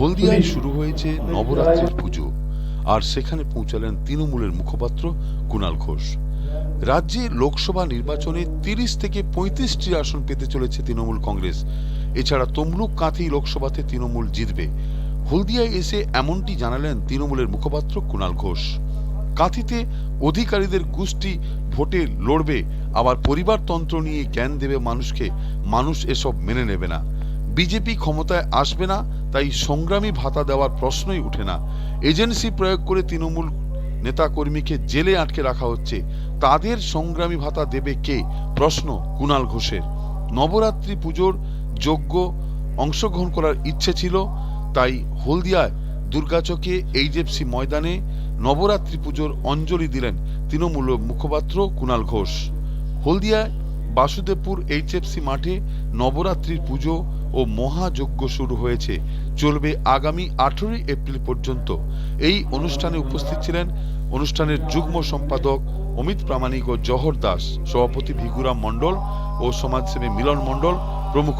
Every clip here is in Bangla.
হলদিয়ায় শুরু হয়েছে নবরাত্রির পুজো, আর সেখানে পৌঁছালেন তৃণমূলের মুখপাত্র কুণাল ঘোষ। রাজ্যে লোকসভা নির্বাচনে তিরিশ থেকে পঁয়ত্রিশটি আসন পেতে চলেছে তৃণমূল কংগ্রেস। এছাড়া তমলুক কাঁথি লোকসভাতে তৃণমূল জিতবে। হলদিয়ায় এসে এমনটি জানালেন তৃণমূলের মুখপাত্র কুণাল ঘোষ। কাঁথিতে অধিকারীদের গোষ্ঠী ভোটে লড়বে, আবার পরিবারতন্ত্র নিয়ে জ্ঞান দেবে মানুষকে, মানুষ এসব মেনে নেবে না। বিজেপি ক্ষমতায় আসবে না, তাই সংগ্রামী ভাতা দেওয়ার প্রশ্নই উঠে না। এজেন্সি প্রয়োগ করে তৃণমূল নেতাকর্মীকে জেলে আটকে রাখা হচ্ছে। তাদের সংগ্রামী ভাতা দেবে কে? প্রশ্ন কুণাল ঘোষের। নবরাত্রি পুজোর যোগ্য অংশগ্রহণ করার ইচ্ছে ছিল, তাই হলদিয়ায় দুর্গাচকে এইচএফসি ময়দানে নবরাত্রি পুজোর অঞ্জলি দিলেন তৃণমূল মুখপাত্র কুণাল ঘোষ। হলদিয়ায় বাসুদেবপুর এইচএফসি মাঠে নবরাত্রির পুজো ও মহাযজ্ঞ শুরু হয়েছে। চলবে আগামী আঠেরোই এপ্রিল পর্যন্ত। এই অনুষ্ঠানে উপস্থিত ছিলেন অনুষ্ঠানের যুগ্ম সম্পাদক অমিত প্রামাণিক ও জহর দাস, সভাপতি ভিগুরাম মণ্ডল ও সমাজসেবী মিলন মণ্ডল প্রমুখ।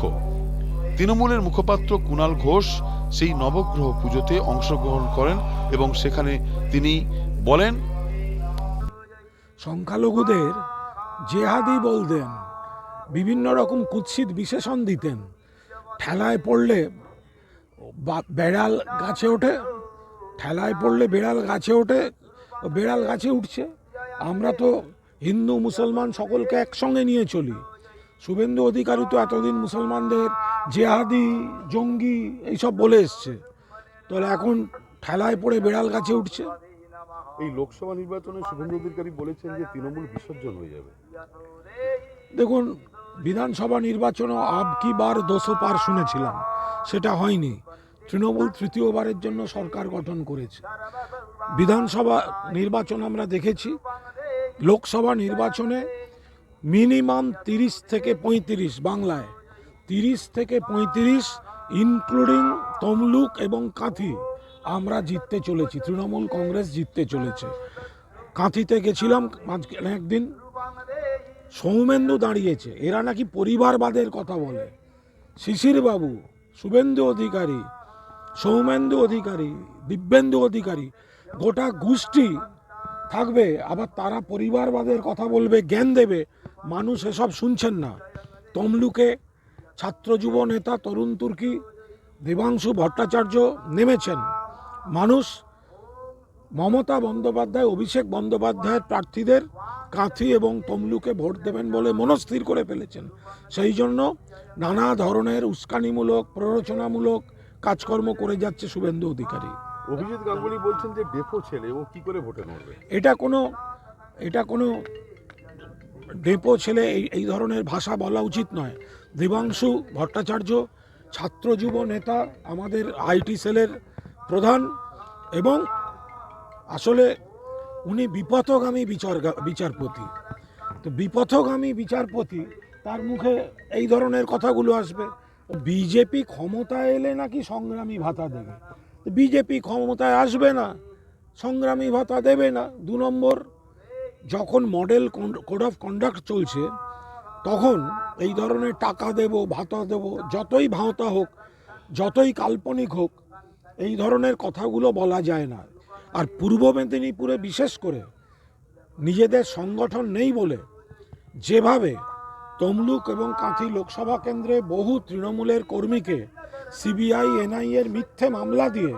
তৃণমূলের মুখপাত্র কুণাল ঘোষ সেই নবগ্রহ পুজোতে অংশগ্রহণ করেন এবং সেখানে তিনি বলেন, সংখ্যালঘুদের জেহাদি বলতেন। বিভিন্ন রকম কুৎসিত বিশেষণ দিতেন। ঠেলায় পড়লে বেড়াল গাছে ওঠে ঠেলায় পড়লে বেড়াল গাছে ওঠে ও বেড়াল গাছে উঠছে। আমরা তো হিন্দু মুসলমান সকলকে একসঙ্গে নিয়ে চলি। শুভেন্দু অধিকারী তো এতদিন মুসলমানদের জেহাদি জঙ্গি এইসব বলে এসছে। তাহলে এখন ঠেলায় পড়ে বেড়াল গাছে উঠছে। এই লোকসভা নির্বাচনে শুভেন্দু অধিকারী বলেছেন যে তৃণমূল বিসর্জন হয়ে যাবে। দেখুন বিধানসভা নির্বাচনও আব কি বার দোষো পার শুনেছিলাম। সেটা হয়নি। তৃণমূল তৃতীয়বারের জন্য সরকার গঠন করেছে। বিধানসভা নির্বাচন আমরা দেখেছি। লোকসভা নির্বাচনে মিনিমাম তিরিশ থেকে পঁয়ত্রিশ বাংলায়। তিরিশ থেকে পঁয়ত্রিশ ইনক্লুডিং তমলুক এবং কাঁথি আমরা জিততে চলেছি। তৃণমূল কংগ্রেস জিততে চলেছে। কাঁথিতে গেছিলাম একদিন। সৌমেন্দু দাঁড়িয়েছে। এরা নাকি পরিবারবাদের কথা বলে। শিশির বাবু শুভেন্দু অধিকারী, সৌমেন্দু অধিকারী, দিব্যেন্দু অধিকারী, গোটা গোষ্ঠী থাকবে। আবার তারা পরিবারবাদের কথা বলবে, জ্ঞান দেবে। মানুষ এসব শুনছেন না। তমলুকে ছাত্র যুব নেতা তরুণ তুর্কি, দেবাংশু ভট্টাচার্য নেমেছেন। মানুষ মমতা বন্দ্যোপাধ্যায়, অভিষেক বন্দ্যোপাধ্যায়ের প্রার্থীদের কাঁথি এবং তমলুকে ভোট দেবেন বলে মনস্থির করে ফেলেছেন। সেই জন্য নানা ধরনের উস্কানিমূলক প্ররোচনামূলক কাজকর্ম করে যাচ্ছে শুভেন্দু অধিকারী। অভিজিৎ গাঙ্গুলি বলছেন যে ডেফো ছেলে ও কি করে ভোটে মরবে এটা কোনো এটা কোনো ডেপো ছেলে এই এই ধরনের ভাষা বলা উচিত নয়। দেবাংশু ভট্টাচার্য ছাত্র যুব নেতা আমাদের আইটি সেলের প্রধান এবং আসলে উনি বিপথগামী বিচার বিচারপতি। তো বিপথগামী বিচারপতি, তার মুখে এই ধরনের কথাগুলো আসবে। বিজেপি ক্ষমতায় এলে নাকি সংগ্রামী ভাতা দেবে? বিজেপি ক্ষমতায় আসবে না, সংগ্রামী ভাতা দেবে না, দু নম্বর, যখন মডেল কোড অফ কন্ডাক্ট চলছে, তখন এই ধরনের টাকা দেব, ভাতা দেব, যতই ভাঁওতা হোক, যতই কাল্পনিক হোক, এই ধরনের কথাগুলো বলা যায় না। আর পূর্ব মেদিনীপুরে বিশেষ করে নিজেদের সংগঠন নেই বলে যেভাবে তমলুক এবং কাঁথি লোকসভা কেন্দ্রে বহু তৃণমূলের কর্মীকে সিবিআই এনআইএর মিথ্যে মামলা দিয়ে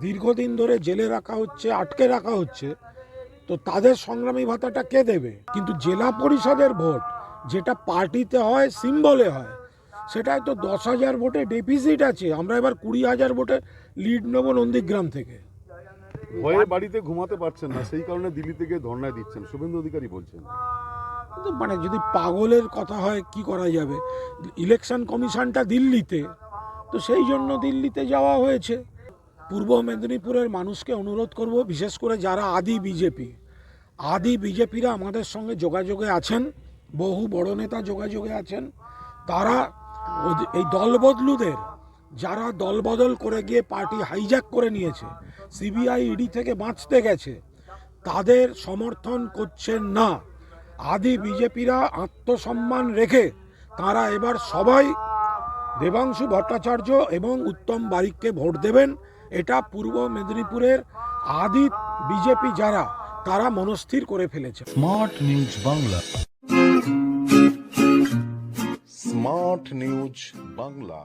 দীর্ঘদিন ধরে জেলে রাখা হচ্ছে, আটকে রাখা হচ্ছে, তো তাদের সংগ্রামী ভাতাটা কে দেবে? কিন্তু জেলা পরিষদের ভোট যেটা পার্টিতে হয়, সিম্বলে হয়, সেটায় তো দশ হাজার ভোটে ডেফিসিট আছে। আমরা এবার কুড়ি হাজার ভোটে লিড নেব নন্দীগ্রাম থেকে। ভয়ে বাড়িতে ঘুমাতে পারছেন না সেই কারণে দিল্লি থেকে ধর্নায় দিচ্ছেন। শুভেন্দু অধিকারী বলছেন। কিন্তু মানে যদি পাগলের কথা হয় কি করা যাবে? ইলেকশন কমিশনটা দিল্লিতে তো সেই জন্য দিল্লিতে যাওয়া হয়েছে। পূর্ব মেদিনীপুরের মানুষকে অনুরোধ করব বিশেষ করে যারা আদি বিজেপি। আদি বিজেপিরা আমাদের সঙ্গে যোগাযোগে আছেন বহু বড় নেতা যোগাযোগে আছেন। তারা এই দলবদলুদের যারা দলবদল করে গিয়ে পার্টি হাইজ্যাক করে নিয়েছে সিবিআই ইডি থেকে বাঁচতে গেছে তাদের সমর্থন করছেন না। আদি বিজেপিরা আত্মসম্মান রেখে তারা এবার সবাই দেবাংশু ভট্টাচার্য এবং উত্তম বারিককে ভোট দেবেন। এটা পূর্ব মেদিনীপুরের আদি বিজেপি যারা তারা মনস্থির করে ফেলেছে। Smart news Bangla. Smart news Bangla.